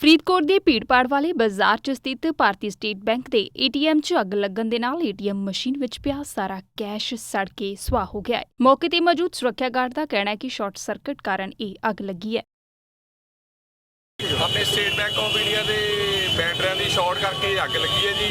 ਫਰੀਦਕੋਟ ਦੇ ਭੀੜਪਾੜ ਵਾਲੇ ਬਾਜ਼ਾਰ 'ਚ ਸਥਿਤ ਭਾਰਤੀ ਸਟੇਟ ਬੈਂਕ ਦੇ ਏਟੀਐਮ 'ਚ ਅੱਗ ਲੱਗਣ ਦੇ ਨਾਲ ਏਟੀਐਮ ਮਸ਼ੀਨ ਵਿੱਚ ਪਿਆ ਸਾਰਾ ਕੈਸ਼ ਸੜ ਕੇ ਸੁਆਹ ਹੋ ਗਿਆ ਹੈ। ਮੌਕੇ ਤੇ ਮੌਜੂਦ ਸੁਰੱਖਿਆ ਗਾਰਡ ਦਾ ਕਹਿਣਾ ਹੈ ਕਿ ਸ਼ਾਰਟ ਸਰਕਟ ਕਾਰਨ ਇਹ ਅੱਗ ਲੱਗੀ ਹੈ। ਆਪਣੇ ਸਟੇਟ ਬੈਂਕ ਆਫ ਇੰਡੀਆ ਦੇ ਬੈਟਰੀਆਂ ਦੀ ਸ਼ਾਰਟ ਕਰਕੇ ਅੱਗ ਲੱਗੀ ਹੈ ਜੀ।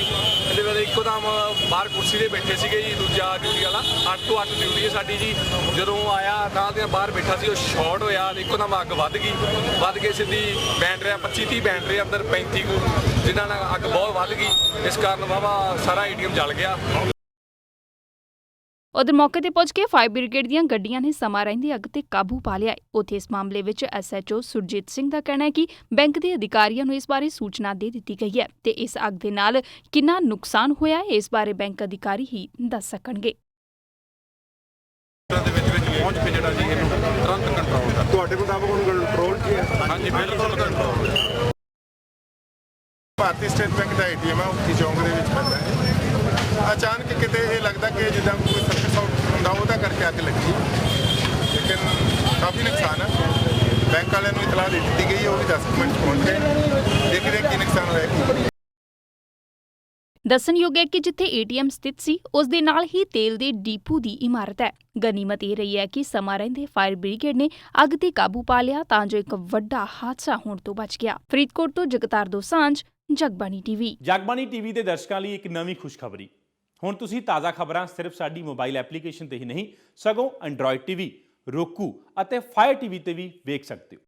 ਇਹਦੇ ਵਿੱਚ ਇੱਕੋ ਦਮ ਬਾਹਰ ਕੁਰਸੀ ਤੇ ਬੈਠੇ ਸੀਗੇ ਜੀ, ਦੂਜਾ ਡਿਊਟੀ ਵਾਲਾ। 8 ਤੋਂ 8 ਡਿਊਟੀ ਹੈ ਸਾਡੀ ਜੀ। ਜਦੋਂ ਆਇਆ, ਨਾਲ ਦੇ ਬਾਹਰ ਬੈਠਾ ਸੀ, ਉਹ ਸ਼ਾਰਟ ਹੋਇਆ ਇੱਕੋ ਦਮ ਅੱਗ ਵੱਧ ਗਈ। ਵੱਧ ਕੇ ਸਿੱਧੀ ਬੈਟਰੀਆਂ 25 30 ਬੈਟਰੀ ਅੰਦਰ 35 ਕੁ, ਜਿਨ੍ਹਾਂ ਨਾਲ ਅੱਗ ਬਹੁਤ ਵੱਧ ਗਈ। ਇਸ ਕਾਰਨ ਵਾਵਾ ਸਾਰਾ ਏਟੀਐਮ ਜਲ ਗਿਆ। ਉਧਰ ਮੌਕੇ ਤੇ ਪਹੁੰਚ ਕੇ ਫਾਇਰ ਬ੍ਰਿਗੇਡ ਦੀਆਂ ਗੱਡੀਆਂ ਨੇ ਸਮਾਂ ਰਹਿੰਦੀ ਅੱਗ ਤੇ ਕਾਬੂ ਪਾ ਲਿਆ। ਹੈ ਉੱਥੇ ਇਸ ਮਾਮਲੇ ਵਿੱਚ ਐਸਐਚਓ ਸੁਰਜੀਤ ਸਿੰਘ ਦਾ ਕਹਿਣਾ ਹੈ ਕਿ ਬੈਂਕ ਦੇ ਅਧਿਕਾਰੀਆਂ ਨੂੰ ਇਸ ਬਾਰੇ ਸੂਚਨਾ ਦੇ ਦਿੱਤੀ ਗਈ ਹੈ ਤੇ ਇਸ ਅੱਗ ਦੇ ਨਾਲ ਕਿੰਨਾ ਨੁਕਸਾਨ ਹੋਇਆ ਹੈ ਇਸ ਬਾਰੇ ਬੈਂਕ ਅਧਿਕਾਰੀ ਹੀ ਦੱਸ ਸਕਣਗੇ। ਦੇ ਵਿੱਚ ਵਿੱਚ ਪਹੁੰਚ ਕੇ ਜਿਹੜਾ ਜੀ ਇਹਨੂੰ ਤੁਰੰਤ ਕੰਟਰੋਲ ਕਰ ਤੁਹਾਡੇ ਮੁਤਾਬਕ ਹੁਣ ਕੰਟਰੋਲ ਕੀ ਹੈ? ਹਾਂਜੀ ਬਿਲਕੁਲ ਕੰਟਰੋਲ ਭਾਰਤੀ ਸਟੇਟ ਬੈਂਕ ਦਾ ਏਟੀਐਮ ਹੈ ਉੱਕੀ ਚੌਂਕ ਦੇ ਵਿੱਚ ਪੈਂਦਾ ਹੈ। ਅਚਾਨਕ ਕਿਤੇ ਇਹ ਲੱਗਦਾ ਕਿ ਜਿੱਦਾਂ ਕੋਈ ਹੁੰਦਾ ਉਹਦਾ ਕਰਕੇ ਅੱਗ ਲੱਗੀ। ਲੇਕਿਨ ਕਾਫੀ ਨੁਕਸਾਨ ਹੈ ਬੈਂਕ ਵਾਲਿਆਂ ਨੂੰ ਇਤਲਾਹ ਦੇ ਦਿੱਤੀ ਗਈ ਉਹ ਵੀ 10 ਕੁ ਮਿੰਟ ਪਹੁੰਚ ਗਏ। ਦੇਖਦੇ ਕੀ ਨੁਕਸਾਨ ਹੋਇਆ। ਦੱਸਣਯੋਗ ਹੈ ਕਿ ਜਿੱਥੇ ਏਟੀਐਮ ਸਥਿਤ ਸੀ ਉਸ ਦੇ ਨਾਲ ਹੀ ਤੇਲ ਦੇ ਡੀਪੂ ਦੀ ਇਮਾਰਤ ਹੈ। ਗਨੀਮਤ ਇਹ ਰਹੀ ਹੈ ਕਿ ਸਮਾਂ ਰਹਿੰਦੇ ਫਾਇਰ ਬ੍ਰਿਗੇਡ ਨੇ ਅੱਗ ਤੇ ਕਾਬੂ ਪਾ ਲਿਆ ਤਾਂ ਜੋ ਇੱਕ ਵੱਡਾ ਹਾਦਸਾ ਹੋਣ ਤੋਂ ਬਚ ਗਿਆ। ਫਰੀਦਕੋਟ ਤੋਂ ਜਗਤਾਰ ਦੋਸਾਂਝ ਜਗਬਾਣੀ ਟੀਵੀ। ਜਗਬਾਣੀ ਟੀਵੀ ਦੇ ਦਰਸ਼ਕਾਂ ਲਈ ਇੱਕ ਨਵੀਂ ਖੁਸ਼ਖਬਰੀ। ਹੁਣ ਤੁਸੀਂ ਤਾਜ਼ਾ ਖਬਰਾਂ ਸਿਰਫ ਸਾਡੀ ਮੋਬਾਈਲ ਐਪਲੀਕੇਸ਼ਨ ਤੇ ਹੀ ਨਹੀਂ, ਸਗੋਂ ਐਂਡਰੋਇਡ ਟੀਵੀ roku ਅਤੇ ਫਾਇਰ ਟੀਵੀ ਤੇ ਵੀ ਵੇਖ ਸਕਦੇ ਹੋ।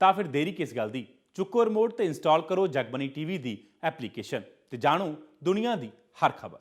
ਤਾਂ ਫਿਰ ਦੇਰੀ ਕਿਸ ਗੱਲ ਦੀ? ਚੁੱਕੋ ਰਿਮੋਟ ਤੇ ਇੰਸਟਾਲ ਕਰੋ ਜਗਬਾਣੀ ਟੀਵੀ ਦੀ ਐਪਲੀਕੇਸ਼ਨ ਤੇ ਜਾਣੋ ਦੁਨੀਆ ਦੀ ਹਰ ਖਬਰ।